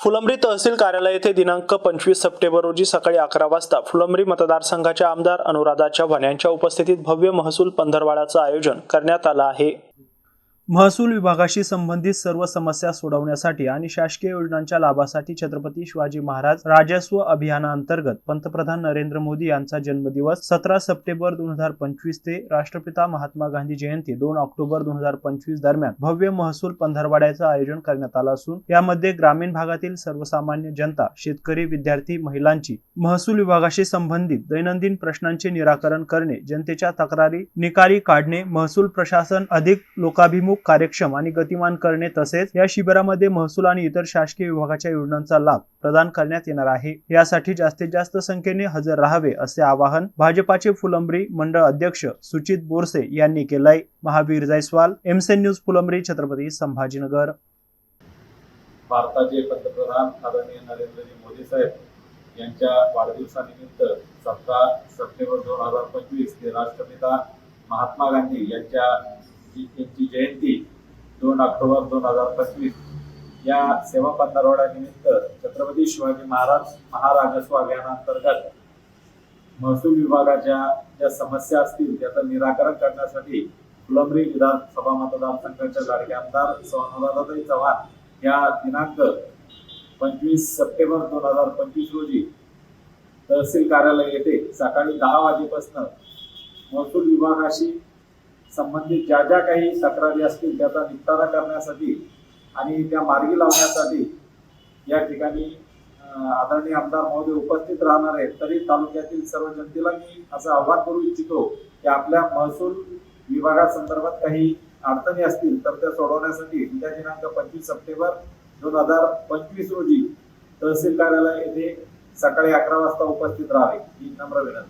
फुलंब्री तहसील कार्यालय येथे दिनांक पंचवीस सप्टेंबर रोजी सकाळी अकरा वाजता फुलंब्री मतदारसंघाच्या आमदार अनुराधा चव्हाण यांच्या उपस्थितीत भव्य महसूल पंधरवाड्याचं आयोजन करण्यात आलं आहे. महसूल विभागाशी संबंधित सर्व समस्या सोडवण्यासाठी आणि शासकीय योजनांच्या लाभासाठी छत्रपती शिवाजी महाराज राजस्व अभियानाअंतर्गत पंतप्रधान नरेंद्र मोदी यांचा जन्मदिवस सतरा सप्टेंबर दोन हजार पंचवीस ते राष्ट्रपिता महात्मा गांधी जयंती दोन ऑक्टोबर दोन हजार पंचवीस दरम्यान भव्य महसूल पंधरवाड्याचं आयोजन करण्यात आलं असून यामध्ये ग्रामीण भागातील सर्वसामान्य जनता शेतकरी विद्यार्थी महिलांची महसूल विभागाशी संबंधित दैनंदिन प्रश्नांचे निराकरण करणे जनतेच्या तक्रारी निकाली काढणे महसूल प्रशासन अधिक लोकाभिमुख कार्यक्षम आणि गतिमान करणे तसेच या शिबिरामध्ये महसूल आणि इतर शासकीय विभागाच्या योजनांचा लाभ प्रदान करण्यात येणार आहे. यासाठी जास्तीत जास्त संख्येने हजर राहावे असे आवाहन भाजपाचे फुलंब्री मंडळ अध्यक्ष सुचित बोरसे यांनी केलंय. महावीर जायस्वाल एमसेन न्यूज फुलंब्री छत्रपती संभाजीनगर. भारताचे पंतप्रधान आदरणीय नरेंद्रजी मोदी साहेब यांच्या वाढदिवसानिमित्त सतरा सप्टेंबर दोन हजार पंचवीस ते राष्ट्रपिता महात्मा गांधी यांच्या यांची जयंती दोन ऑक्टोबर दोन हजार पंचवीस. या सेवा पंधरवड्यानिमित्त छत्रपती शिवाजी महाराज महाराजस्व अभियानांतर्गत महसूल विभागाच्या ज्या समस्या असतील त्याचं निराकरण करण्यासाठी फुलंब्री विधानसभा मतदारसंघाच्या लाडके आमदार सौ चव्हाण या दिनांक पंचवीस सप्टेंबर दोन हजार पंचवीस रोजी तहसील कार्यालय येथे सकाळी दहा वाजेपासून महसूल विभागाशी संबंधित ज्या ज्या काही तक्रारी असतील त्याचा निपटारा करण्यासाठी आणि त्या मार्गी लावण्यासाठी या ठिकाणी आदरणीय आमदार महोदय उपस्थित राहणार आहेत. तरी तालुक्यातील सर्व जनतेला मी असं आव्हान करू इच्छितो की आपल्या महसूल विभागासंदर्भात काही अडचणी असतील तर त्या सोडवण्यासाठी उद्या दिनांक पंचवीस सप्टेंबर दोन हजार पंचवीस रोजी तहसील कार्यालय येथे सकाळी अकरा वाजता उपस्थित राहावे. ही नम्र विनंती.